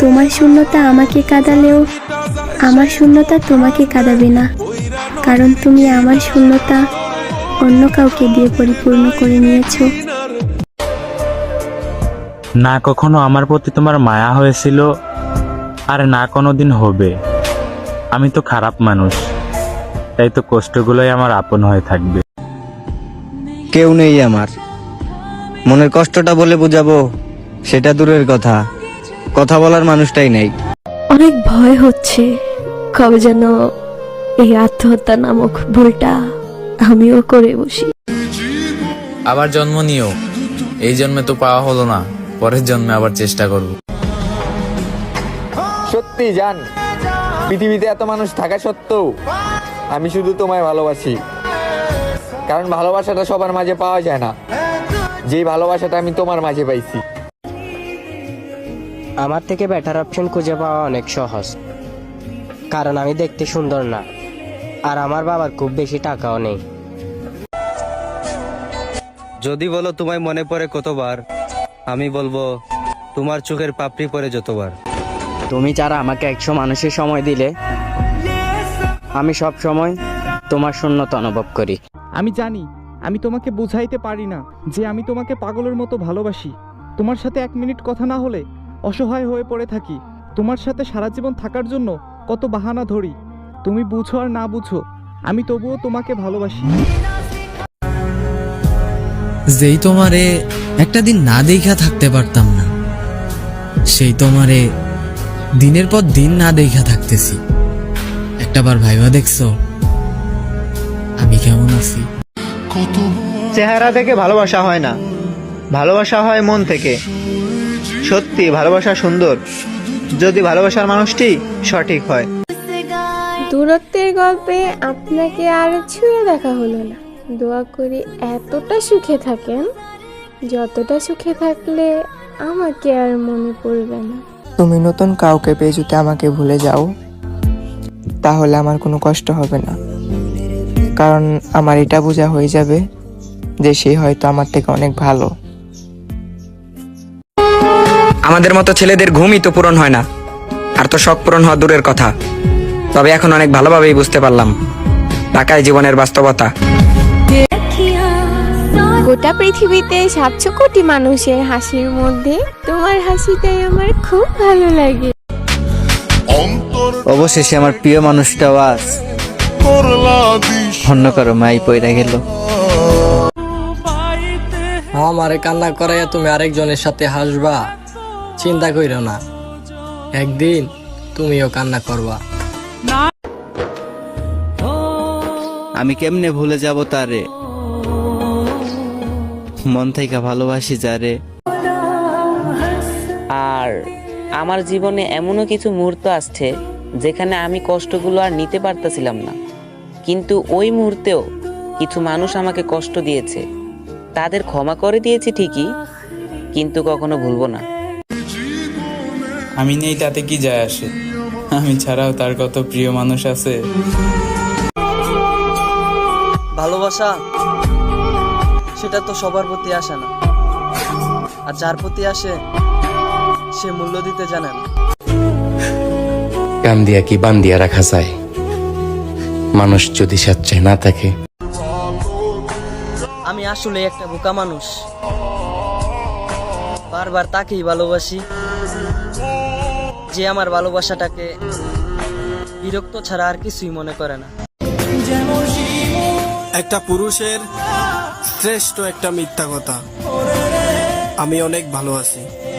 তোমার শূন্যতা আমাকে কাঁদালেও আমার শূন্যতা তোমাকে কাঁদাবে না। কারণ তুমি আমার শূন্যতা অন্য কাউকে দিয়ে পরিপূর্ণ করে নিয়েছো। না কখনো আমার প্রতি তোমার মায়া হয়েছিল আর না কোনোদিন হবে। আমি তো খারাপ মানুষ তাই তো কষ্টগুলোই আমার আপন হয়ে থাকবে। কেউ নেই আমার। মনের কষ্টটা বলে বুঝাবো সেটা দূরের কথা। কথা বলার মানুষটাই নেই। অনেক ভয় হচ্ছে কবে যেন এই আত্মহত্যা নামক ভুলটা আমিও করে বসি। আবার জন্ম নিও। এই জন্মে তো পাওয়া হলো না পরের জন্মে আবার চেষ্টা করব। সত্যি জান পৃথিবীতে এত মানুষ থাকা সত্ত্বেও আমি শুধু তোমায় ভালোবাসি। কারণ ভালোবাসাটা সবার মাঝে পাওয়া যায় না। যেই ভালোবাসাটা আমি তোমার মাঝে পাইছি। আমার থেকে বেটার অপশন খুঁজে পাওয়া অনেক সহজ। কারণ আমি দেখতে সুন্দর না। আর আমার বাবার খুব বেশি টাকাও নেই। যদি বলো তোমায় মনে পড়ে কতবার আমি বলব তোমার চোখের পাপড়ি পরে যতবার। তুমি যারা আমাকে একশো মানুষের সময় দিলে আমি সব সময় তোমার শূন্যতা অনুভব করি। আমি জানি আমি তোমাকে বুঝাইতে পারি না যে আমি তোমাকে পাগলের মতো ভালোবাসি। তোমার সাথে এক মিনিট কথা না হলে অসহায় হয়ে পড়ে থাকি। তোমার সাথে সারা জীবন থাকার জন্য কত বাহানা ধরি। তুমি বুঝো আর না বুঝো আমি তবুও তোমাকে ভালোবাসি। যেই তোমারে একটা দিন না দেখা থাকতে পারতাম না সেই তোমারে দিনের পর দিন না দেখা থাকতেছি। একটাবার ভাইবা দেখছ আমি কেমন আছি? চেহারা থেকে ভালোবাসা হয় না ভালোবাসা হয় মন থেকে। সত্যি ভালোবাসা সুন্দর। যদি ভালোবাসার মানুষটি সঠিক হয়। দূরত্বের গল্পে আপনাকে আর ছুঁয়ে দেখা হলো না। দোয়া করি এতটা সুখে থাকেন যতটা সুখে থাকলে আমাকে আর মনে পড়বে না। তুমি নতুন কাউকে পেয়ে যদি আমাকে ভুলে যাও তাহলে আমার কোনো কষ্ট হবে না। কারণ আমার এটা বোঝা হয়ে যাবে যে সে হয়তো আমার থেকে অনেক ভালো। আমাদের মতো ছেলেদের ঘুমই তো পূরণ হয় না। আর তো শখ পূরণ হওয়া দূরের কথা। তবে এখন অনেক ভালোভাবেই বুঝতে পারলাম। টাকায় জীবনের বাস্তবতা। গোটা পৃথিবীতে সাতশো কোটি মানুষের হাসির মধ্যে তোমার হাসিটাই আমার খুব ভালো লাগে। অবশেষে আমার প্রিয় মানুষটাও আজ অন্য কারও মাই পইরা গেল। আমারে কান্না করাইয়া তুমি আরেকজনের সাথে হাসবা। চিন্তা কইরো না। একদিন তুমিও কান্না করবা। আমি কেমনে ভুলে যাব তারে? মন থেকে ভালোবাসি যারে। আর আমার জীবনে এমনও কিছু মুহূর্ত আসছে যেখানে আমি কষ্টগুলো আর নিতে পারতেছিলাম না। কিন্তু ওই মুহূর্তেও কিছু মানুষ আমাকে কষ্ট দিয়েছে। তাদের ক্ষমা করে দিয়েছি ঠিকই কিন্তু কখনো ভুলবো না। আমি নেই তাতে কি যায় আসে? আমি ছাড়াও তার কত প্রিয় মানুষ আছে। ভালোবাসা সেটা তো সবার প্রতি আসে না। আর যার প্রতি আসে সে মূল্য দিতে জানে না। কান দিয়া কি বান দিয়া রাখা যায়? মানুষ যদি স্বেচ্ছায় না থাকে। আমি আসলে একটা বোকা মানুষ। বারবার তাকেই ভালোবাসি। যে আমার ভালোবাসাটাকে বিরক্ত ছাড়া আর কিছুই মনে করে না। একটা পুরুষের শ্রেষ্ঠ একটা মিথ্যা কথা। আমি অনেক ভালো আছি।